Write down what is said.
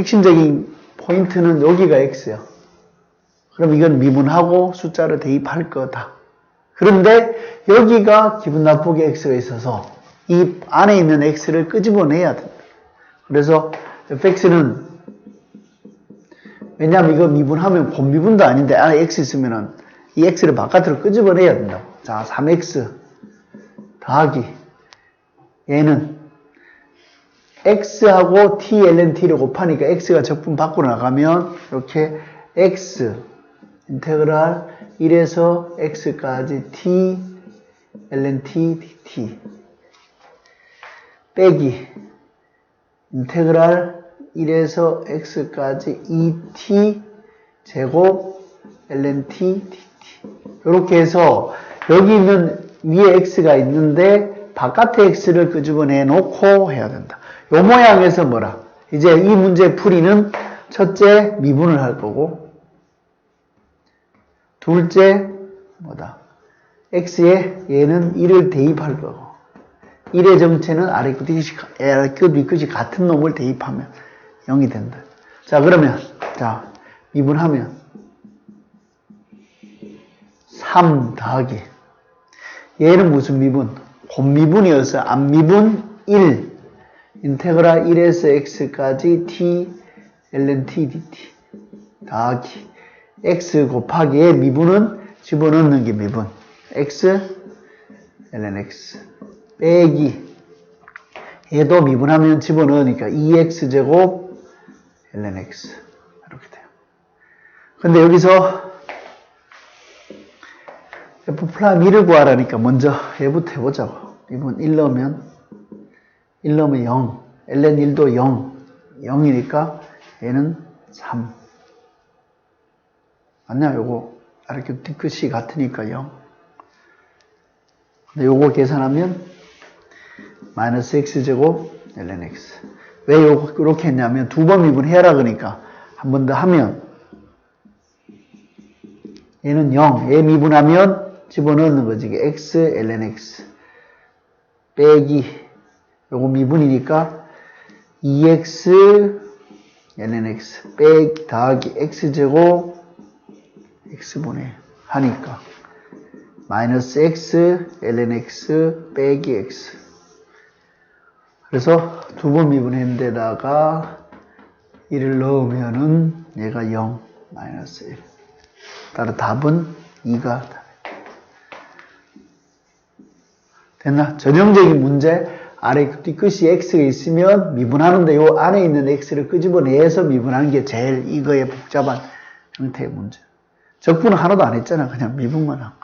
핵심적인 포인트는 여기가 x야. 그럼 이건 미분하고 숫자를 대입할 거다. 그런데 여기가 기분 나쁘게 x가 있어서 이 안에 있는 x를 끄집어내야 된다. 그래서 fx는 왜냐하면 이거 미분하면 본미분도 아닌데 안에 x 있으면은 이 x를 바깥으로 끄집어내야 된다고. 자, 3x 더하기 얘는 x하고 t ln t를 곱하니까 x가 적분 밖으로 나가면 이렇게 x 인테그랄 1에서 x까지 t ln t dt 빼기 인테그랄 1에서 x까지 2t 제곱 ln t dt 이렇게 해서 여기 있는 위에 x가 있는데 바깥에 x를 끄집어내 놓고 해야 된다. 요 모양에서 뭐라? 이제 이 문제 풀이는 첫째 미분을 할 거고 둘째 뭐다? x에 얘는 1을 대입할 거고 1의 정체는 아래 끝 위끝이 아래 끝 위끝이 같은 놈을 대입하면 0이 된다. 자 그러면 자 미분하면 3 더하기 얘는 무슨 미분? 곱미분이어서 앞미분 1 인테그라 1에서 x까지 t ln t dt 더하기 x 곱하기의 미분은 집어넣는 게 미분 x ln x 빼기 얘도 미분하면 집어넣으니까 2x제곱 ln x 이렇게 돼요. 근데 여기서 f 플라임 1을 구하라니까 먼저 얘부터 해보자고. 미분 1 넣으면 1 넣으면 0 ln 1도 0 0이니까 얘는 3 맞냐? 요거. 이렇게 뒤끝이 같으니까 0 근데 요거 계산하면 마이너스 x제곱 ln x. 왜 이렇게 했냐면 두 번 미분해라 그러니까 한 번 더 하면 얘는 0 얘 미분하면 집어넣는 거지. x ln x. 빼기 요거 미분이니까 2x ln x 빼기 더하기 x제곱 x분의 하니까 마이너스 x ln x 빼기 x. 그래서 두 번 미분했는 데다가 1을 넣으면은 얘가 0 마이너스 1 따라 답은 2가 됐나? 전형적인 문제 아래 뒤끝이 x가 있으면 미분하는데 요 안에 있는 x를 끄집어내서 미분하는 게 제일 이거의 복잡한 형태의 문제. 적분은 하나도 안 했잖아. 그냥 미분만 한 거야.